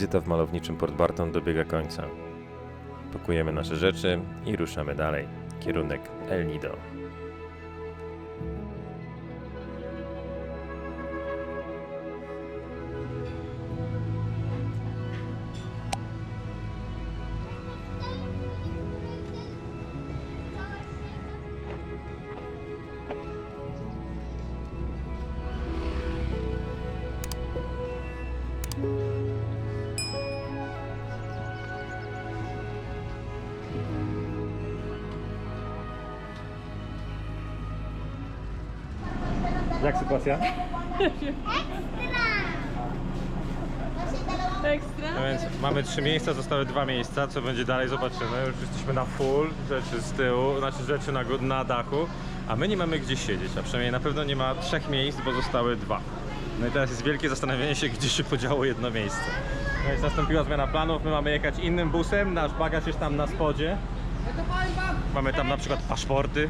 wizyta w malowniczym Port Barton dobiega końca. Pakujemy nasze rzeczy i ruszamy dalej. Kierunek El Nido. Jak sytuacja? Ekstra? No więc mamy trzy miejsca, zostały dwa miejsca, co będzie dalej zobaczymy. Już jesteśmy na full, rzeczy z tyłu, znaczy rzeczy na, na dachu, a my nie mamy gdzie siedzieć, a przynajmniej na pewno nie ma trzech miejsc, bo zostały dwa. No i teraz jest wielkie zastanawianie się, gdzie się podziało jedno miejsce. No więc nastąpiła zmiana planów, my mamy jechać innym busem, nasz bagaż jest tam na spodzie. Mamy tam na przykład paszporty.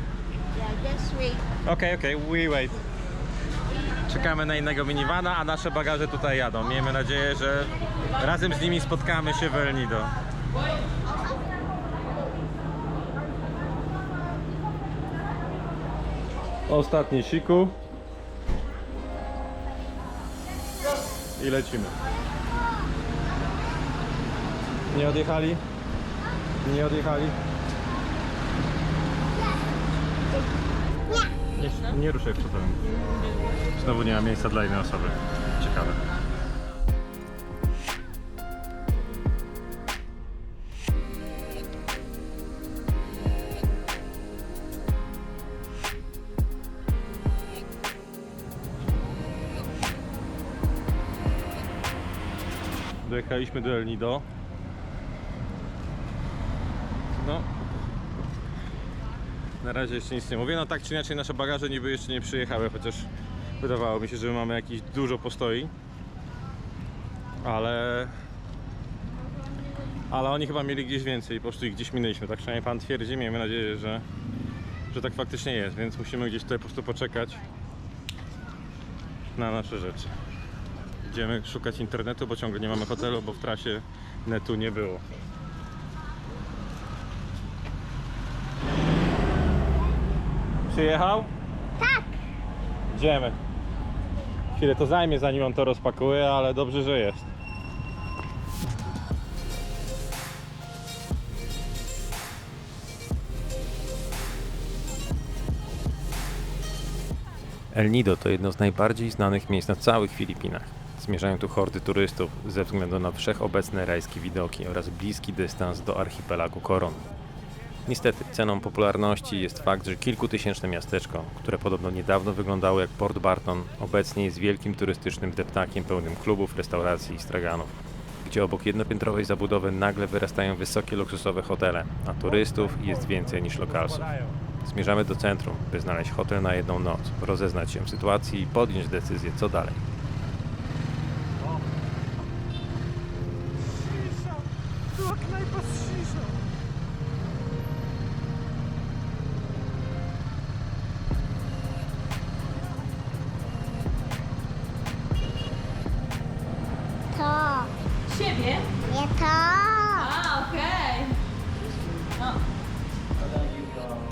Just wait. Okej, okej, we wait. Czekamy na innego minivana, a nasze bagaże tutaj jadą. Miejmy nadzieję, że razem z nimi spotkamy się w El Nido. Ostatni siku. I lecimy. Nie odjechali? Nie odjechali? Nie, nie ruszaj przotem. Znowu nie ma miejsca dla innej osoby. Ciekawe. Dojechaliśmy do El Nido. No, na razie jeszcze nic nie mówię. No tak czy inaczej nasze bagaże niby jeszcze nie przyjechały, chociaż wydawało mi się, że mamy jakieś dużo postoi. Ale... Ale oni chyba mieli gdzieś więcej i po prostu ich gdzieś minęliśmy. Tak przynajmniej pan twierdzi. Miejmy nadzieję, że, że tak faktycznie jest, więc musimy gdzieś tutaj po prostu poczekać na nasze rzeczy. Idziemy szukać internetu, bo ciągle nie mamy hotelu, bo w trasie netu nie było. Przyjechał? Tak. Idziemy. Chwilę to zajmie zanim on to rozpakuje, ale dobrze, że jest. El Nido to jedno z najbardziej znanych miejsc na całych Filipinach. Zmierzają tu hordy turystów ze względu na wszechobecne rajskie widoki oraz bliski dystans do archipelagu Coron. Niestety, ceną popularności jest fakt, że kilkutysięczne miasteczko, które podobno niedawno wyglądało jak Port Barton, obecnie jest wielkim turystycznym deptakiem pełnym klubów, restauracji i straganów, gdzie obok jednopiętrowej zabudowy nagle wyrastają wysokie luksusowe hotele, a turystów jest więcej niż lokalsów. Zmierzamy do centrum, by znaleźć hotel na jedną noc, rozeznać się w sytuacji i podjąć decyzję, co dalej. Nie to. A, okej. No.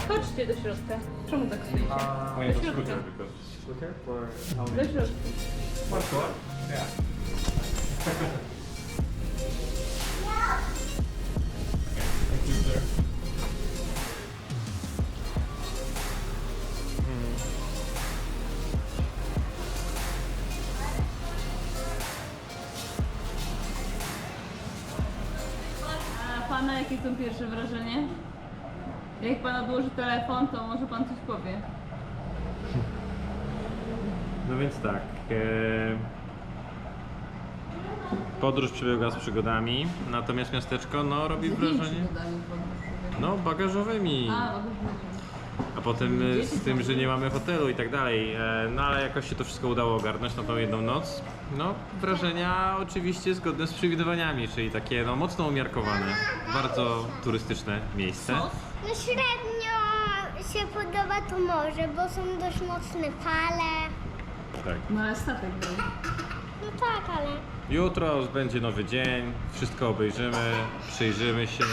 Chodźcie do środka. Czemu tak stoicie? Do środka. Do środka. A Podróż przebiegła z przygodami, natomiast miasteczko no, robi wrażenie. No, bagażowymi. A, potem e, z tym, że nie mamy hotelu i tak dalej. E, No ale jakoś się to wszystko udało ogarnąć na tą jedną noc. No, wrażenia oczywiście zgodne z przewidywaniami, czyli takie no, mocno umiarkowane, bardzo turystyczne miejsce. No średnio się podoba to morze, bo są dość mocne fale. Tak. No ale statek był. No tak, ale... Jutro będzie nowy dzień, wszystko obejrzymy, przyjrzymy się,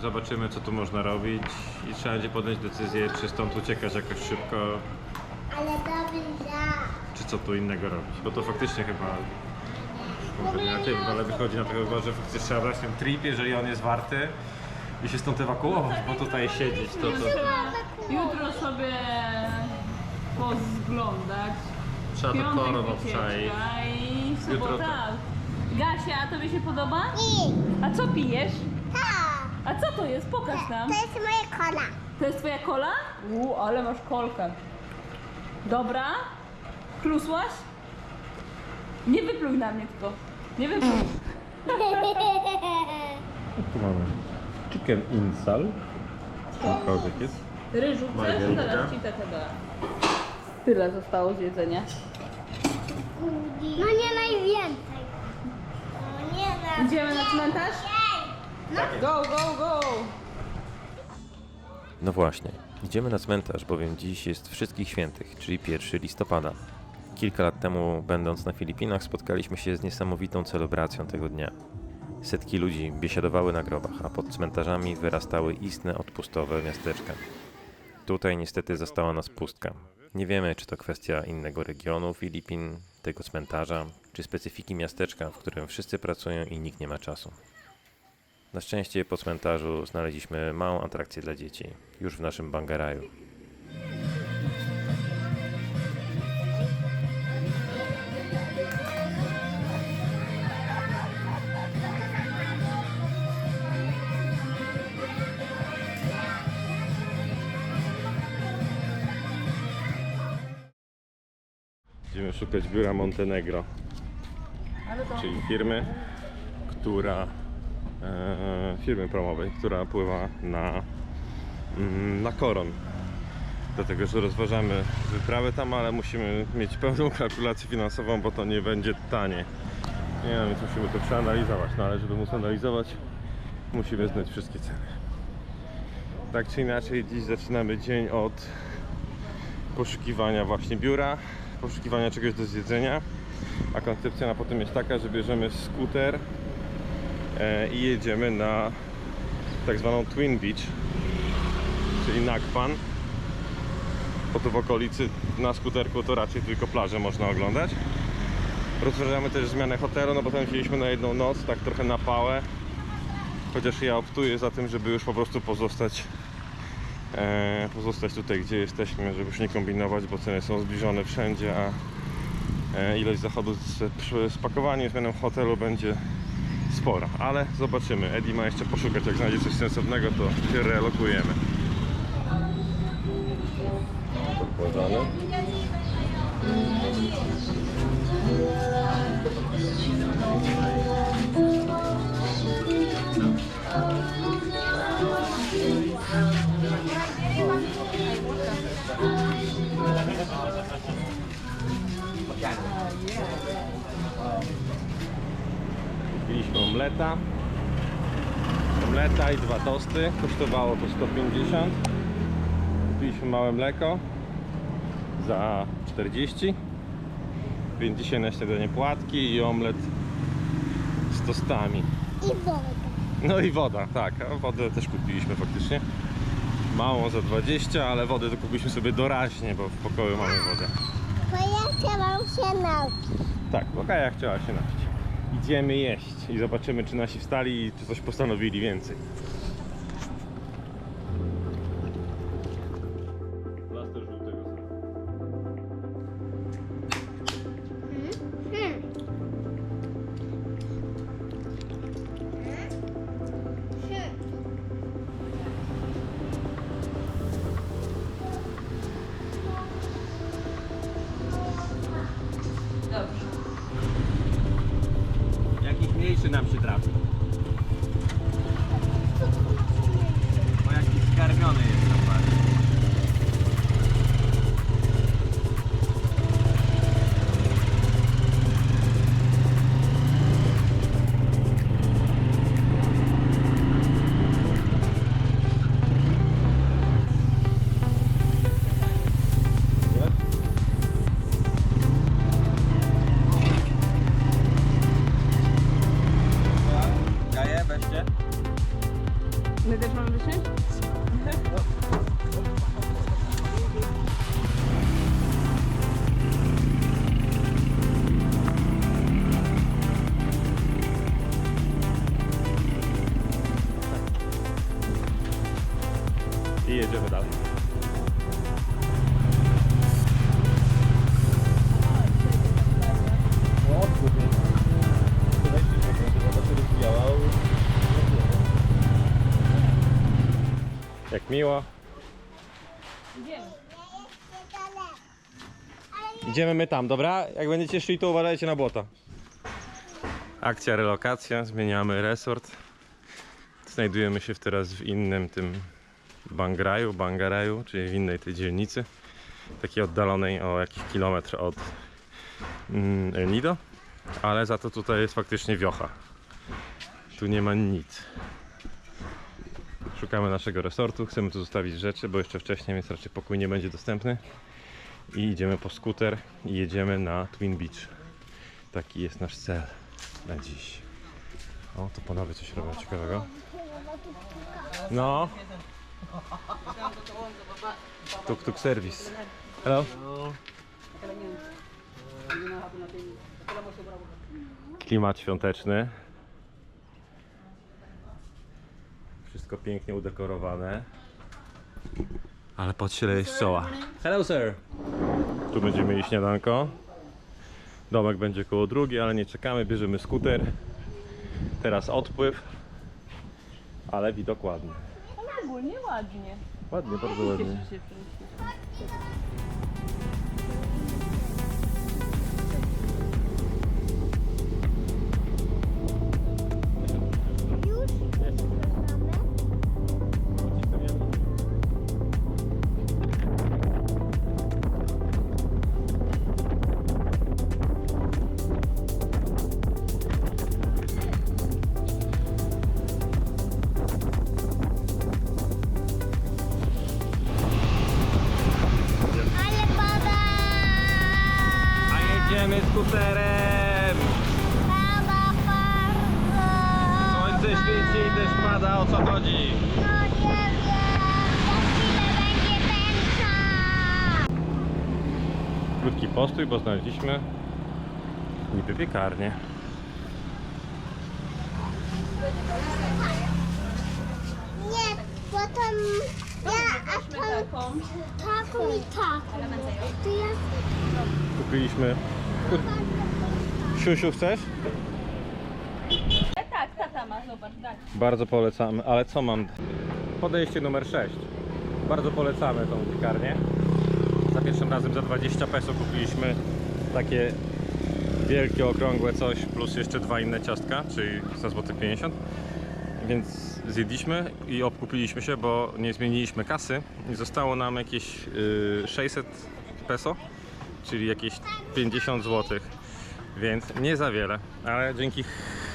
zobaczymy co tu można robić i trzeba będzie podjąć decyzję, czy stąd uciekać jakoś szybko, Ale dobrze. czy co tu innego robić. Bo to faktycznie chyba może nie na tym, ale wychodzi na tego, że faktycznie trzeba brać ten trip, jeżeli on jest warty i się stąd ewakuować, bo tutaj siedzieć to to... Jutro sobie pozglądać. Trzeba to Piątek wycieczka obczaić. i Jutro sobota. Gasia, a tobie się podoba? I A co pijesz? tak. A co to jest? Pokaż nam. To jest moja kola. To jest twoja kola? Uuu, ale masz kolkę. Dobra? Klusłaś? Nie wypluj na mnie tylko. Nie wypluj. Tu mamy chicken insal, cokolwiek jest. Ryżu chcesz? Zaraz ci tak da. Tyle zostało z jedzenia. No nie najwięcej. No nie najwięcej. Idziemy na cmentarz? Go, go, go! No właśnie, idziemy na cmentarz, bowiem dziś jest Wszystkich Świętych, czyli 1 listopada. Kilka lat temu, będąc na Filipinach, spotkaliśmy się z niesamowitą celebracją tego dnia. Setki ludzi biesiadowały na grobach, a pod cmentarzami wyrastały istne odpustowe miasteczka. Tutaj niestety została nas pustka. Nie wiemy, czy to kwestia innego regionu Filipin, tego cmentarza, czy specyfiki miasteczka, w którym wszyscy pracują i nikt nie ma czasu. Na szczęście po cmentarzu znaleźliśmy małą atrakcję dla dzieci, już w naszym bangaraju. Biura Montenegro, czyli firmy, która e, firmy promowej, która pływa na, mm, na koron. Dlatego, że rozważamy wyprawę tam, ale musimy mieć pełną kalkulację finansową, bo to nie będzie tanie. Nie wiem, musimy to przeanalizować, no ale żeby móc analizować, musimy znać wszystkie ceny. Tak czy inaczej, dziś zaczynamy dzień od poszukiwania właśnie biura, poszukiwania czegoś do zjedzenia, a koncepcja na potem jest taka, że bierzemy skuter e, i jedziemy na tak zwaną Twin Beach, czyli Nakpan. Bo tu w okolicy na skuterku to raczej tylko plaże można oglądać. Rozważamy też zmianę hotelu, no bo tam wzięliśmy na jedną noc, tak trochę na pałę. Chociaż ja optuję za tym, żeby już po prostu pozostać pozostać tutaj, gdzie jesteśmy, żeby już nie kombinować, bo ceny są zbliżone wszędzie, a e, ilość zachodu z, przy spakowaniu i zmianą hotelu będzie spora, ale zobaczymy. Eddie ma jeszcze poszukać, jak znajdzie coś sensownego, to się relokujemy. Podkładane. Omleta. Omleta i dwa tosty. Kosztowało to 150. Kupiliśmy małe mleko za 40. Więc dzisiaj na śniadanie płatki i omlet z tostami. I woda. No i woda, tak. A wodę też kupiliśmy faktycznie. Małą za 20, ale wodę to kupiliśmy sobie doraźnie, bo w pokoju mamy wodę. Bo ja chciałam się nauczyć. Tak, bo Kaja chciała się napić. Idziemy jeść i zobaczymy, czy nasi wstali i czy coś postanowili więcej. Miło. Idziemy. Idziemy my tam, dobra? Jak będziecie szli, to uważajcie na błota. Akcja relokacja, zmieniamy resort. Znajdujemy się teraz w innym tym Bangraju, Bangaraju, czyli w innej tej dzielnicy. Takiej oddalonej o jakiś kilometr od mm, El Nido. Ale za to tutaj jest faktycznie wiocha. Tu nie ma nic. Szukamy naszego resortu, chcemy tu zostawić rzeczy, bo jeszcze wcześniej, więc raczej pokój nie będzie dostępny i idziemy po skuter i jedziemy na Twin Beach. Taki jest nasz cel na dziś. O, to panowie coś robią ciekawego. No. Tuk tuk serwis. Hello. Klimat świąteczny. Wszystko pięknie udekorowane. Ale pod z czoła. Hello sir. Tu będziemy mieli śniadanko. Domek będzie koło drugiej, ale nie czekamy, bierzemy skuter. Teraz odpływ. Ale widok ładny. Ale ogólnie ładnie. Ładnie, bardzo ładnie. Cieszę się postój, bo znaleźliśmy niby piekarnię. Nie, bo tam ja, a tam taką. taką i taką. To ja Kupiliśmy... Siusiu chcesz? E, tak, tata ma, zobacz. Bardzo polecamy, ale co mam? Podejście numer 6. Bardzo polecamy tą piekarnię. Pierwszym razem za 20 peso kupiliśmy takie wielkie, okrągłe coś, plus jeszcze dwa inne ciastka, czyli za złoty 50. Więc zjedliśmy i obkupiliśmy się, bo nie zmieniliśmy kasy i zostało nam jakieś y, 600 peso, czyli jakieś 50 zł. Więc nie za wiele, ale dzięki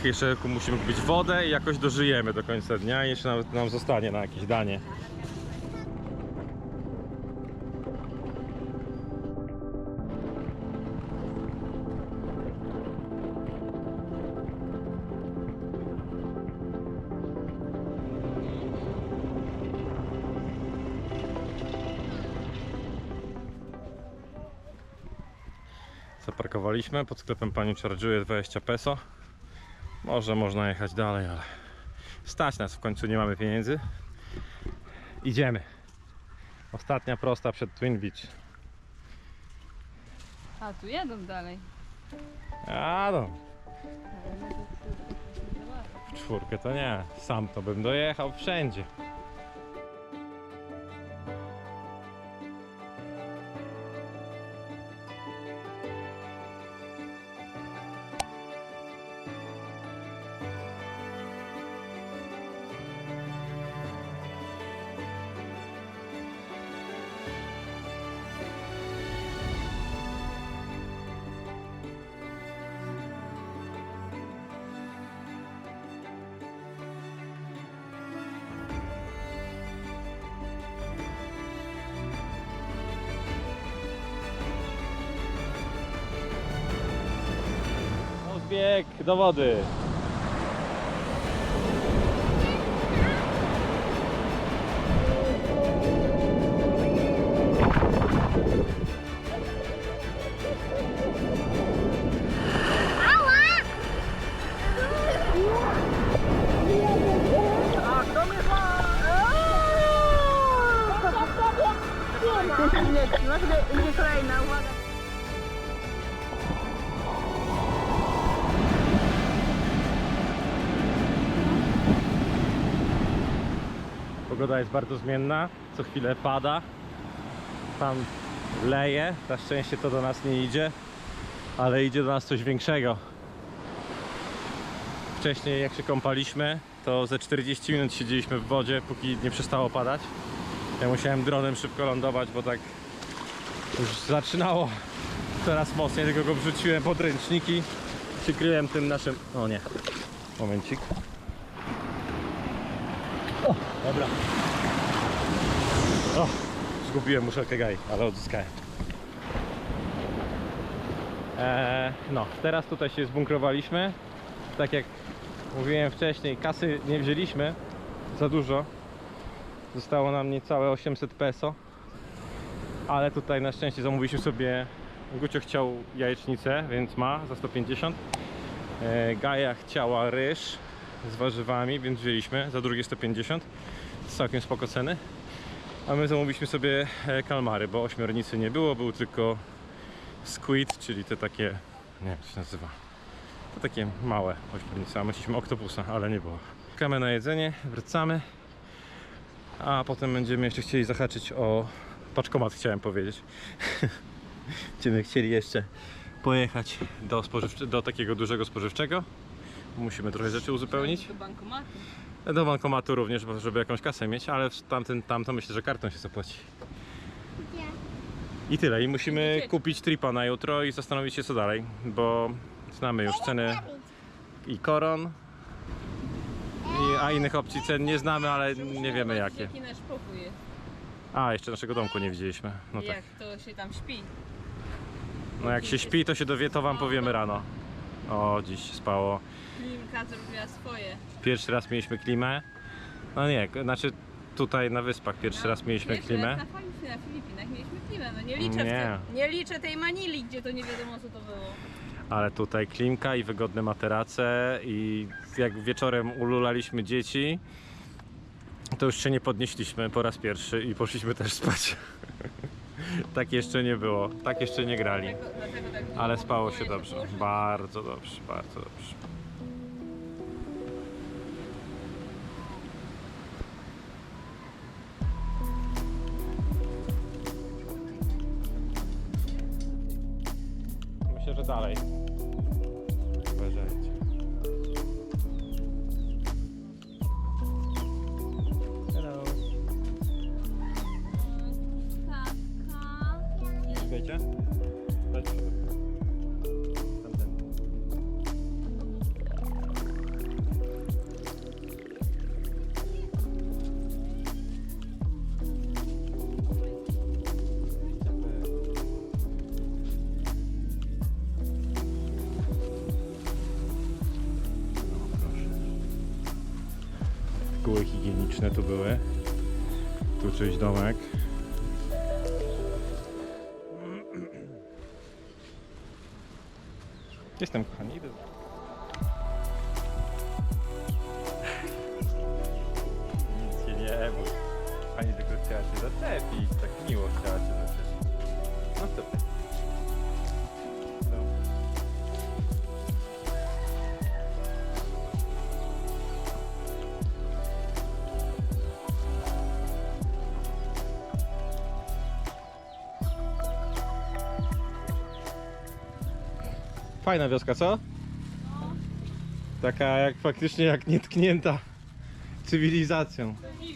jeszcze musimy kupić wodę i jakoś dożyjemy do końca dnia i jeszcze nawet nam zostanie na jakieś danie. Zaparkowaliśmy, pod sklepem pani charge'uje 20 peso. Może można jechać dalej, ale stać nas w końcu, nie mamy pieniędzy. Idziemy. Ostatnia prosta przed Twin Beach. A, tu jedą dalej. A no, czwórkę to nie. Sam to bym dojechał wszędzie. Zbieg do wody. Pogoda jest bardzo zmienna, co chwilę pada. Tam leje, na szczęście to do nas nie idzie, ale idzie do nas coś większego. Wcześniej jak się kąpaliśmy, to ze 40 minut siedzieliśmy w wodzie, póki nie przestało padać. Ja musiałem dronem szybko lądować, bo tak już zaczynało coraz mocniej, tylko go wrzuciłem pod ręczniki. Przykryłem tym naszym... O nie, momencik. Dobra. O, zgubiłem muszelkę gaj, ale odzyskałem. Eee, no, teraz tutaj się zbunkrowaliśmy. Tak jak mówiłem wcześniej, kasy nie wzięliśmy za dużo. Zostało nam niecałe 800 peso. Ale tutaj na szczęście zamówiliśmy sobie. Gucio chciał jajecznicę, więc ma za 150. E, Gaja chciała ryż z warzywami, więc wzięliśmy za drugie 150. Całkiem spoko ceny. A my zamówiliśmy sobie e, kalmary, bo ośmiornicy nie było, był tylko squid, czyli te takie, nie wiem jak się nazywa, to takie małe ośmiornice, a my chcieliśmy oktopusa, ale nie było. Czekamy na jedzenie, wracamy, a potem będziemy jeszcze chcieli zahaczyć o paczkomat, chciałem powiedzieć. Będziemy chcieli jeszcze pojechać do, do takiego dużego spożywczego. Musimy trochę rzeczy uzupełnić. Do bankomatu. Do bankomatu również, bo- żeby jakąś kasę mieć, ale w tamtym, tamto myślę, że kartą się zapłaci. I tyle. I musimy kupić tripa na jutro i zastanowić się co dalej, bo znamy już ceny i koron, i, a innych opcji cen nie znamy, ale nie wiemy jakie. Jaki nasz pokój jest. A, jeszcze naszego domku nie widzieliśmy. No tak. Jak to się tam śpi. No jak się śpi, to się dowie, to wam powiemy rano. O, dziś spało. Klimka zrobiła swoje. Pierwszy raz mieliśmy klimę. No nie, znaczy tutaj na wyspach pierwszy raz mieliśmy Pierwszy klimę. raz Na, Fili- na Filipinach mieliśmy klimę. No nie liczę, Nie. W te, nie liczę tej Manili, gdzie to nie wiadomo co to było. Ale tutaj klimka i wygodne materace i jak wieczorem ululaliśmy dzieci, to już się nie podnieśliśmy po raz pierwszy i poszliśmy też spać. tak jeszcze nie było, tak jeszcze nie grali. Dlatego, dlatego tak. Ale spało się dobrze, bardzo dobrze, bardzo dobrze. Myślę, higieniczne tu były. Tu czyjś domek. Jestem kochani, idę. Nic się nie bój. Pani tylko chciała się zaczepić, tak miło chciała się zaczepić. No to Fajna wioska, co? Taka jak faktycznie jak nietknięta cywilizacją. No Nie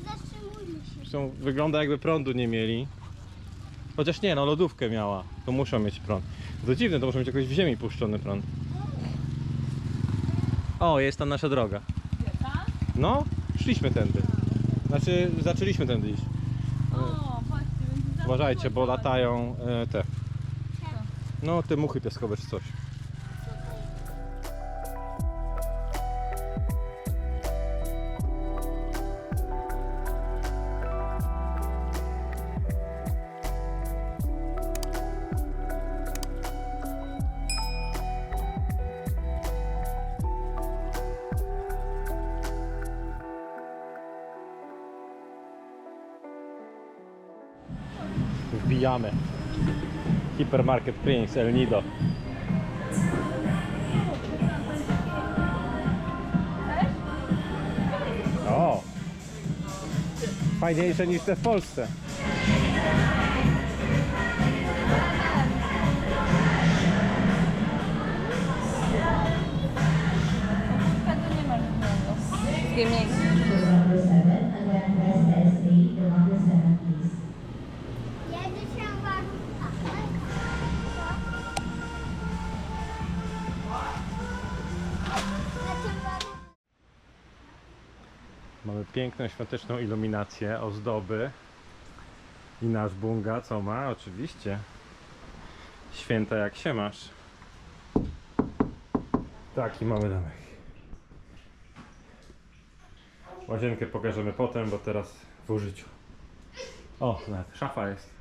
zatrzymujmy się. Zresztą wygląda jakby prądu nie mieli. Chociaż nie, no lodówkę miała. To muszą mieć prąd. To dziwne, to muszą mieć jakoś w ziemi puszczony prąd. O, jest tam nasza droga. No, szliśmy tędy. Znaczy, zaczęliśmy tędy iść. Uważajcie, bo latają e, te. No, te muchy piaskowe czy coś. Wbijamy. Hipermarket Prince El Nido. O! Fajniejsze niż te w Polsce. Piękną świąteczną iluminację, ozdoby. I nasz bunga co ma? Oczywiście. Święta jak się masz. Taki mamy domek. Łazienkę pokażemy potem, bo teraz w użyciu. O, nawet szafa jest.